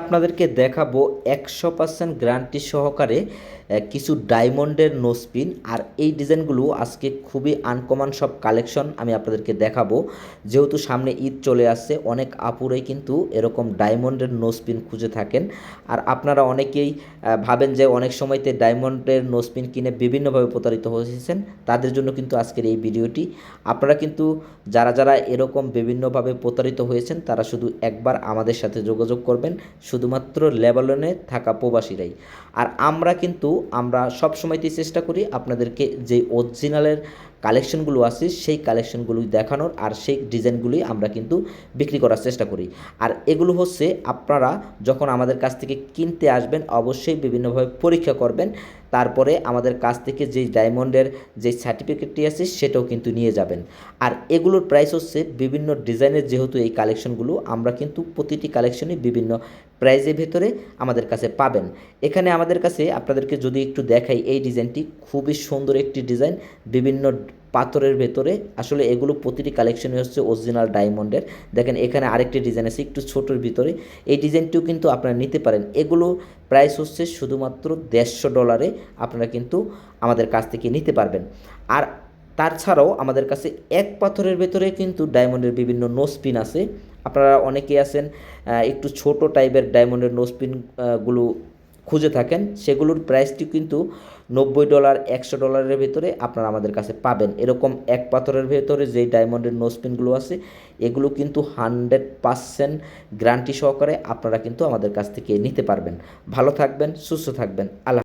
আপনাদেরকে দেখাবো একশো পার্সেন্ট গ্যারান্টি সহকারে কিছু ডায়মন্ডের নোসপিন। আর এই ডিজাইনগুলো আজকে খুবই আনকমন সব কালেকশন আমি আপনাদেরকে দেখাবো। যেহেতু সামনে ঈদ চলে আসছে, অনেক আপুরাই কিন্তু এরকম ডায়মন্ডের নোসপিন খুঁজে থাকেন। আর আপনারা অনেকেই ভাবেন যে অনেক সময়তে ডায়মন্ডের নোসপিন কিনে বিভিন্নভাবে প্রতারিত হয়েছেন, তাদের জন্য কিন্তু আজকের এই ভিডিওটি। আপনারা কিন্তু যারা যারা এরকম বিভিন্নভাবে প্রতারিত হয়েছেন, তারা শুধু একবার আমাদের সাথে যোগাযোগ করবেন। শুধুমাত্র লেবাননে থাকা প্রবাসীরাই। আর আমরা কিন্তু, আমরা সব সময়তেই চেষ্টা করি আপনাদেরকে যে অরিজিনালের কালেকশনগুলো আছে, সেই কালেকশনগুলো দেখানোর আর সেই ডিজাইনগুলোই আমরা কিন্তু বিক্রি করার চেষ্টা করি। আর এগুলো হচ্ছে আপনারা যখন আমাদের কাছ থেকে কিনতে আসবেন, অবশ্যই বিভিন্নভাবে পরীক্ষা করবেন। তারপরে আমাদের কাছ থেকে যেই ডায়মন্ডের যে সার্টিফিকেটটি আছে, সেটাও কিন্তু নিয়ে যাবেন। আর এগুলোর প্রাইস হচ্ছে বিভিন্ন ডিজাইনের যেহেতু এই কালেকশনগুলো আমরা কিন্তু প্রতিটি কালেকশনই বিভিন্ন প্রাইজের ভেতরে আমাদের কাছে পাবেন। এখানে আমাদের কাছে আপনাদেরকে যদি একটু দেখাই, এই ডিজাইনটি খুবই সুন্দর একটি ডিজাইন। বিভিন্ন পাথরের ভেতরে আসলে এগুলো প্রতিটি কালেকশনই হচ্ছে অরিজিনাল ডায়মন্ডের দেখেন, এখানে আরেকটি ডিজাইন আছে একটু ছোটোর ভিতরে। এই ডিজাইনটিও কিন্তু আপনারা নিতে পারেন। এগুলো প্রাইস হচ্ছে শুধুমাত্র দেড়শো ডলারে আপনারা কিন্তু আমাদের কাছ থেকে নিতে পারবেন। আর তাছাড়াও আমাদের কাছে এক পাথরের ভেতরে কিন্তু ডায়মন্ডের বিভিন্ন নোসপিন আছে। আপনারা অনেকেই আছেন একটু ছোট টাইপের ডায়মন্ডের নোসপিনগুলো খুঁজে থাকেন, সেগুলোর প্রাইসটি কিন্তু নব্বই ডলার একশো ডলারের ভেতরে আপনারা আমাদের কাছে পাবেন। এরকম এক পাথরের ভেতরে যেই ডায়মন্ডের নোসপিনগুলো আছে, এগুলো কিন্তু হান্ড্রেড পারসেন্ট গ্যারান্টি সহকারে আপনারা কিন্তু আমাদের কাছ থেকে নিতে পারবেন। ভালো থাকবেন, সুস্থ থাকবেন, আল্লাহ